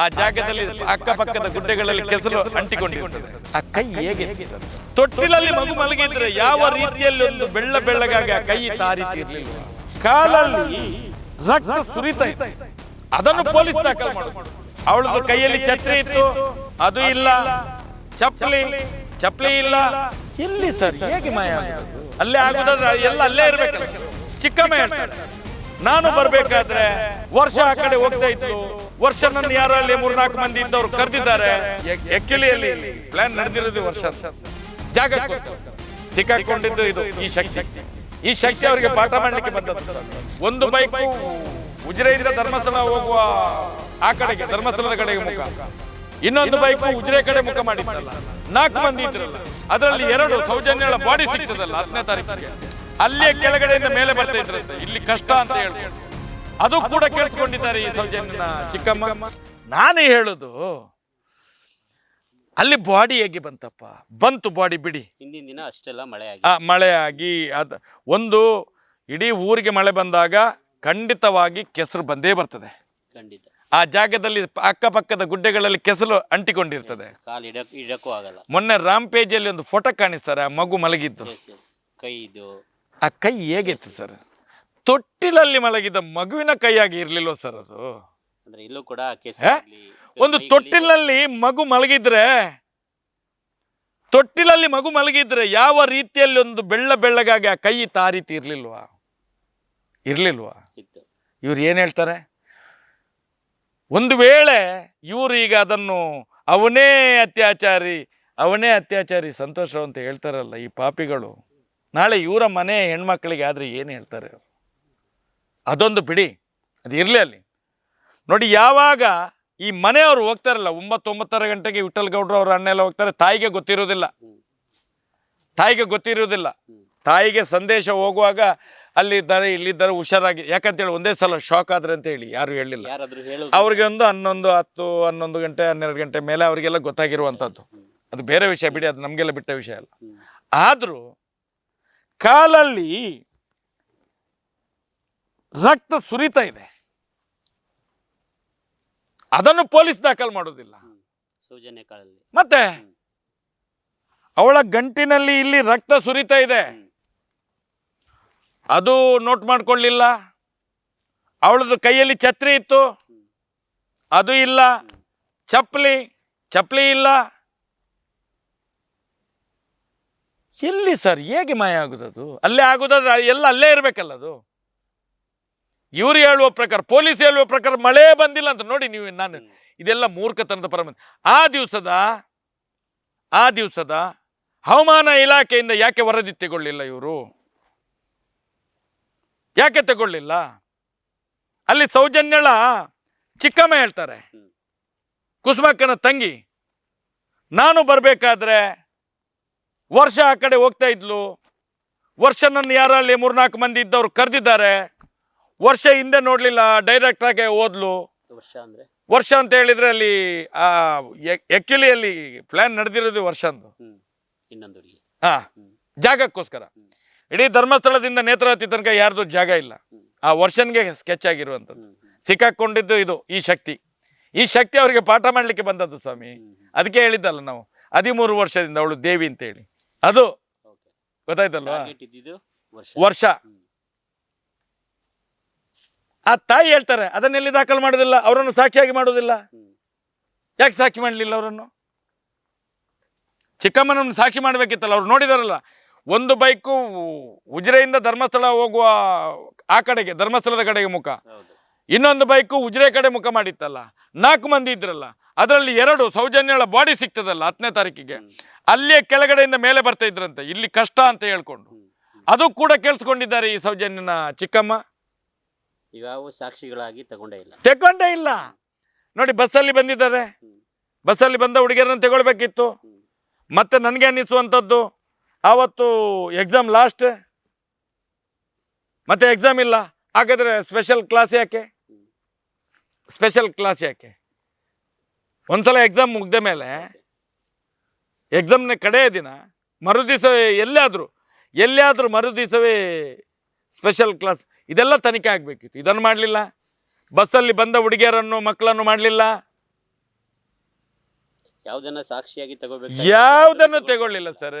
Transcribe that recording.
ಆ ಜಾಗದಲ್ಲಿ ಅಕ್ಕಪಕ್ಕದ ಗುಡ್ಡೆಗಳಲ್ಲಿ ಕೆಸರು ಅಂಟಿಕೊಂಡಿರುತ್ತದೆ ಆ ಕೈ ಹೇಗೆ ತೊಟ್ಟಿಲಲ್ಲಿ ಮಗು ಮಲಗಿದ್ರೆ ಯಾವ ರೀತಿಯಲ್ಲಿ ಒಂದು ಬೆಳ್ಳ ಬೆಳ್ಳಗಾಗಿ ಆ ಕೈ ತಾ ಇರಲಿಲ್ಲ ಕಾಲಲ್ಲಿ ರಕ್ತ ಸುರಿತ ಇತ್ತು. ಅದನ್ನು ಪೊಲೀಸ್ ದಾಖಲು ಮಾಡುದು. ಅವಳದು ಕೈಯಲ್ಲಿ ಛತ್ರಿ ಇತ್ತು. ಅದು ಇಲ್ಲ. ಚಪ್ಪಲಿ ಚಪ್ಪಲಿ ಇಲ್ಲ. ಎಲ್ಲಿ ಸರ್? ಹೇಗೆ ಮಾಯ? ಅಲ್ಲೇ ಆಗುದಾದ್ರೆ ಎಲ್ಲ ಅಲ್ಲೇ ಇರ್ಬೇಕು. ಚಿಕ್ಕಮ್ಮ ಹೇಳ್ತಾರೆ. ನಾನು ಬರ್ಬೇಕಾದ್ರೆ ವರ್ಷ ಆ ಕಡೆ ಹೋಗ್ತಾ ಇತ್ತು ವರ್ಷ ನನ್ನ ಯಾರೋ ಅಲ್ಲಿ ಮೂರ್ನಾಲ್ಕು ಮಂದಿ ಇದ್ದವ್ರು ಕರೆದಿದ್ದಾರೆ. ಆಕ್ಚುಲಿ ಅಲ್ಲಿ ಪ್ಲಾನ್ ನಡೆದಿರೋದು ವರ್ಷ ಜಾಗ ಸಿಕ್ಕಾಕೊಂಡಿದ್ದು ಇದು, ಈ ಶಕ್ತಿ. ಈ ಶಕ್ತಿ ಅವರಿಗೆ ಪಾಠ ಮಾಡ್ಲಿಕ್ಕೆ ಬಂದದ್ದು. ಒಂದು ಬೈಕು ಉಜಿರೆಯಿಂದ ಧರ್ಮಸ್ಥಳ ಹೋಗುವ ಆ ಕಡೆಗೆ, ಧರ್ಮಸ್ಥಳದ ಕಡೆಗೆ ಮುಖ. ಇನ್ನೊಂದು ಬೈಕು ಉಜಿರೆ ಕಡೆ ಮುಖ ಮಾಡಿದ್ದಲ್ಲ ನಾಲ್ಕು ಮಂದಿ ಇದ್ರಲ್ಲ. ಅದರಲ್ಲಿ ಎರಡು ಸೌಜನ್ಯಗಳ ಬಾಡಿ ಸಿಗ್ತದಲ್ಲ, ಹತ್ತನೇ ತಾರೀಕಿಗೆ. ಅಲ್ಲಿಯೇ ಕೆಳಗಡೆಯಿಂದ ಮೇಲೆ ಬರ್ತಾ ಇದ್ರಂತೆ. ಇಲ್ಲಿ ಕಷ್ಟ ಅಂತ ಹೇಳಿ ಅದು ಕೂಡ ಕೇಳ್ಕೊಂಡಿದ್ದಾರೆ ಈ ಸೌಜನ್ಯನ ಚಿಕ್ಕಮ್ಮ. ನಾನೇ ಹೇಳುದು ಅಲ್ಲಿ ಬಾಡಿ ಹೇಗೆ ಬಂತಪ್ಪ? ಬಂತು ಬಾಡಿ ಬಿಡಿ. ಹಿಂದಿನ ದಿನ ಅಷ್ಟೆಲ್ಲ ಮಳೆ ಆಗಿ. ಆ ಮಳೆ ಆಗಿ ಅದ ಒಂದು ಇಡೀ ಊರಿಗೆ ಮಳೆ ಬಂದಾಗ ಖಂಡಿತವಾಗಿ ಕೆಸರು ಬಂದೇ ಬರ್ತದೆ. ಖಂಡಿತ. ಆ ಜಾಗದಲ್ಲಿ ಪ- ಅಕ್ಕಪಕ್ಕದ ಗುಡ್ಡೆಗಳಲ್ಲಿ ಕೆಸರು ಅಂಟಿಕೊಂಡಿರ್ತದೆ. ಕಾಲು ಇಡಕ್ ಇಡಕ್ಕೂ ಆಗಲ್ಲ. ಮೊನ್ನೆ ರಾಮ್ ಪೇಜಲ್ಲಿ ಒಂದು ಫೋಟೋ ಕಾಣಿಸ್ತಾರೆ ಆ ಮಗು ಮಲಗಿದ್ದು. ಎಸ್ ಎಸ್ ಕೈ ಇದು ಆ ಕೈ ಹೇಗಿತ್ತು ಸರ್? ತೊಟ್ಟಿಲಲ್ಲಿ ಮಲಗಿದ ಮಗುವಿನ ಕೈಯಾಗಿ ಇರ್ಲಿಲ್ವ ಸರ್ ಅದು? ಅಂದ್ರೆ ಇಲ್ಲೂ ಕೂಡ ಕೇಸ್ ಹೇ? ಒಂದು ತೊಟ್ಟಿಲಲ್ಲಿ ಮಗು ಮಲಗಿದ್ರೆ ತೊಟ್ಟಿಲಲ್ಲಿ ಮಗು ಮಲಗಿದ್ರೆ ಯಾವ ರೀತಿಯಲ್ಲಿ ಒಂದು ಬೆಳ್ಳ ಬೆಳ್ಳಗಾಗಿ ಆ ಕೈ ತಾ ರೀತಿ ಇರ್ಲಿಲ್ವಾ? ಇರ್ಲಿಲ್ವಾ? ಇತ್ತು. ಇವ್ರು ಏನು ಹೇಳ್ತಾರೆ? ಒಂದು ವೇಳೆ ಇವರು ಈಗ ಅದನ್ನು ಅವನೇ ಅತ್ಯಾಚಾರಿ ಅವನೇ ಅತ್ಯಾಚಾರಿ ಸಂತೋಷ ಅಂತ ಹೇಳ್ತಾರಲ್ಲ ಈ ಪಾಪಿಗಳು ನಾಳೆ ಇವರ ಮನೆ ಹೆಣ್ಮಕ್ಳಿಗೆ ಆದರೆ ಏನು ಹೇಳ್ತಾರೆ ಅವ್ರು? ಅದೊಂದು ಬಿಡಿ ಅದು ಇರಲಿ ಅಲ್ಲಿ. ನೋಡಿ ಯಾವಾಗ ಈ ಮನೆಯವರು ಹೋಗ್ತಾರಲ್ಲ ಒಂಬತ್ತು ಒಂಬತ್ತರ ಗಂಟೆಗೆ ವಿಠಲ್ ಗೌಡ್ರು ಅವ್ರ ಅಣ್ಣ ಎಲ್ಲ ಹೋಗ್ತಾರೆ ತಾಯಿಗೆ ಗೊತ್ತಿರೋದಿಲ್ಲ. ತಾಯಿಗೆ ಗೊತ್ತಿರೋದಿಲ್ಲ. ತಾಯಿಗೆ ಸಂದೇಶ ಹೋಗುವಾಗ ಅಲ್ಲಿದ್ದಾರೆ ಇಲ್ಲಿದ್ದಾರೆ ಹುಷಾರಾಗಿ ಯಾಕಂತೇಳಿ ಒಂದೇ ಸಲ ಶಾಕ್ ಆದ್ರೆ ಅಂತ ಹೇಳಿ ಯಾರು ಹೇಳಿಲ್ಲ. ಅವ್ರಿಗೆ ಒಂದು ಹನ್ನೊಂದು ಹತ್ತು ಹನ್ನೊಂದು ಗಂಟೆ ಹನ್ನೆರಡು ಗಂಟೆ ಮೇಲೆ ಅವರಿಗೆಲ್ಲ ಗೊತ್ತಾಗಿರುವಂಥದ್ದು ಅದು ಬೇರೆ ವಿಷಯ ಬಿಡಿ ಅದು ನಮಗೆಲ್ಲ ಬಿಟ್ಟ ವಿಷಯ ಅಲ್ಲ. ಆದರೂ ಕಾಲಲ್ಲಿ ರಕ್ತ ಸುರಿತಾ ಇದೆ. ಅದನ್ನು ಪೊಲೀಸ್ ದಾಖಲು ಮಾಡೋದಿಲ್ಲ. ಹ್ಮ್. ಸೌಜನ್ಯ ಕಾಲಲ್ಲಿ. ಮತ್ತೆ ಅವಳ ಗಂಟಿನಲ್ಲಿ ಇಲ್ಲಿ ರಕ್ತ ಸುರಿತಾ ಇದೆ. ಅದು ನೋಟ್ ಮಾಡ್ಕೊಳ್ಳಿಲ್ಲ. ಅವಳದು ಕೈಯಲ್ಲಿ ಛತ್ರಿ ಇತ್ತು. ಅದು ಇಲ್ಲ. ಚಪ್ಪಲಿ ಚಪ್ಪಲಿ ಇಲ್ಲ. ಎಲ್ಲಿ ಸರ್? ಹೇಗೆ ಮಾಯ ಆಗುದದು? ಅಲ್ಲೇ ಆಗುದಾದ್ರೆ ಎಲ್ಲ ಅಲ್ಲೇ ಇರಬೇಕಲ್ಲ ಅದು? ಇವರು ಹೇಳುವ ಪ್ರಕಾರ ಪೊಲೀಸ್ ಹೇಳುವ ಪ್ರಕಾರ ಮಳೆ ಬಂದಿಲ್ಲ ಅಂತ ನೋಡಿ ನೀವು ನಾನು ಇದೆಲ್ಲ ಮೂರ್ಖತನದ ಪರಮ ಆ ದಿವಸದ ಆ ದಿವಸದ ಹವಾಮಾನ ಇಲಾಖೆಯಿಂದ ಯಾಕೆ ವರದಿ ತಗೊಳ್ಳಿಲ್ಲ ಇವರು? ಯಾಕೆ ತಗೊಳ್ಳಿಲ್ಲ? ಅಲ್ಲಿ ಸೌಜನ್ಯಳ ಚಿಕ್ಕಮ್ಮ ಹೇಳ್ತಾರೆ. ಕುಸುಮಕ್ಕನ ತಂಗಿ ನಾನು ಬರಬೇಕಾದ್ರೆ ವರ್ಷ ಆ ಕಡೆ ಹೋಗ್ತಾ ಇದ್ಲು. ವರ್ಷ ನನ್ನ ಯಾರಲ್ಲಿ ಮೂರ್ನಾಲ್ಕು ಮಂದಿ ಇದ್ದವ್ರು ಕರೆದಿದ್ದಾರೆ. ವರ್ಷ ಹಿಂದೆ ನೋಡಲಿಲ್ಲ ಡೈರೆಕ್ಟ್ ಆಗಿ ಓದ್ಲು ವರ್ಷ ಅಂದ್ರೆ? ವರ್ಷ ಅಂತ ಹೇಳಿದ್ರೆ ಅಲ್ಲಿ ಆ್ಯಕ್ಚುಲಿ ಅಲ್ಲಿ ಪ್ಲಾನ್ ನಡೆದಿರೋದು ವರ್ಷ ಅಂದು. ಇನ್ನೊಂದು ಹಾ ಜಾಗಕ್ಕೋಸ್ಕರ. ಇಡೀ ಧರ್ಮಸ್ಥಳದಿಂದ ನೇತ್ರಾವತಿ ತನಕ ಯಾರ್ದು ಜಾಗ ಇಲ್ಲ. ಆ ವರ್ಷನ್ಗೆ ಸ್ಕೆಚ್ ಆಗಿರುವಂಥದ್ದು. ಸಿಕ್ಕಾಕೊಂಡಿದ್ದು ಇದು ಈ ಶಕ್ತಿ. ಈ ಶಕ್ತಿ ಅವರಿಗೆ ಪಾಠ ಮಾಡಲಿಕ್ಕೆ ಬಂದದ್ದು ಸ್ವಾಮಿ. ಅದಕ್ಕೆ ಹೇಳಿದ್ದಲ್ಲ ನಾವು ಹದಿಮೂರು ವರ್ಷದಿಂದ ಅವಳು ದೇವಿ ಅಂತ ಹೇಳಿ ಅದು ಗೊತ್ತಾಯ್ತಲ್ವಾ? ವರ್ಷ. ಆ ತಾಯಿ ಹೇಳ್ತಾರೆ ಅದನ್ನೆಲ್ಲಿ ದಾಖಲು ಮಾಡೋದಿಲ್ಲ ಅವರನ್ನು ಸಾಕ್ಷಿಯಾಗಿ ಮಾಡೋದಿಲ್ಲ. ಯಾಕೆ ಸಾಕ್ಷಿ ಮಾಡಲಿಲ್ಲ ಅವರನ್ನು? ಚಿಕ್ಕಮ್ಮನನ್ನು ಸಾಕ್ಷಿ ಮಾಡಬೇಕಿತ್ತಲ್ಲ ಅವ್ರು ನೋಡಿದಾರಲ್ಲ ಒಂದು ಬೈಕು ಉಜಿರೆಯಿಂದ ಧರ್ಮಸ್ಥಳ ಹೋಗುವ ಆ ಕಡೆಗೆ ಧರ್ಮಸ್ಥಳದ ಕಡೆಗೆ ಮುಖ. ಇನ್ನೊಂದು ಬೈಕು ಉಜಿರೆ ಕಡೆ ಮುಖ ಮಾಡಿತ್ತಲ್ಲ ನಾಲ್ಕು ಮಂದಿ ಇದ್ರಲ್ಲ ಅದರಲ್ಲಿ ಎರಡು ಸೌಜನ್ಯಗಳ ಬಾಡಿ ಸಿಗ್ತದಲ್ಲ ಹತ್ತನೇ ತಾರೀಕಿಗೆ. ಅಲ್ಲೇ ಅಲ್ಲಿಯೇ ಕೆಳಗಡೆಯಿಂದ ಮೇಲೆ ಬರ್ತಾ ಇದ್ರಂತೆ ಇಲ್ಲಿ ಕಷ್ಟ ಅಂತ ಹೇಳ್ಕೊಂಡು. ಅದು ಕೂಡ ಕೇಳಿಸ್ಕೊಂಡಿದ್ದಾರೆ ಈ ಸೌಜನ್ಯನ ಚಿಕ್ಕಮ್ಮ. ಇವ್ಯಾವ ಸಾಕ್ಷಿಗಳಾಗಿ ತಗೊಂಡೇ ಇಲ್ಲ. ತಗೊಂಡೇ ಇಲ್ಲ. ನೋಡಿ ಬಸ್ಸಲ್ಲಿ ಬಂದಿದ್ದಾರೆ. ಬಸ್ಸಲ್ಲಿ ಬಂದ ಹುಡುಗಿಯರನ್ನು ತಗೊಳ್ಬೇಕಿತ್ತು. ಮತ್ತೆ ನನಗೆ ಅನ್ನಿಸುವಂಥದ್ದು ಆವತ್ತು ಎಕ್ಸಾಮ್ ಲಾಸ್ಟ್ ಮತ್ತೆ ಎಕ್ಸಾಮ್ ಇಲ್ಲ. ಹಾಗಾದ್ರೆ ಸ್ಪೆಷಲ್ ಕ್ಲಾಸ್ ಯಾಕೆ. ಸ್ಪೆಷಲ್ ಕ್ಲಾಸ್ ಯಾಕೆ? ಒಂದ್ಸಲ ಎಕ್ಸಾಮ್ ಮುಗ್ದ ಮೇಲೆ ಎಕ್ಸಾಮ್ನ ಕಡೆಯ ದಿನ ಮರುದಿವಸವೇ ಎಲ್ಲಾದರೂ ಎಲ್ಲಿಯಾದರೂ ಮರುದಿವಸವೇ ಸ್ಪೆಷಲ್ ಕ್ಲಾಸ್ ಇದೆಲ್ಲ ತನಿಖೆ ಆಗಬೇಕಿತ್ತು. ಇದನ್ನು ಮಾಡಲಿಲ್ಲ. ಬಸ್ಸಲ್ಲಿ ಬಂದ ಹುಡುಗಿಯರನ್ನು ಮಕ್ಕಳನ್ನು ಮಾಡಲಿಲ್ಲ. ಯಾವುದನ್ನು ಸಾಕ್ಷಿಯಾಗಿ ತಗೋಬೇಕು ಯಾವುದನ್ನು ತಗೊಳ್ಳಿಲ್ಲ sir?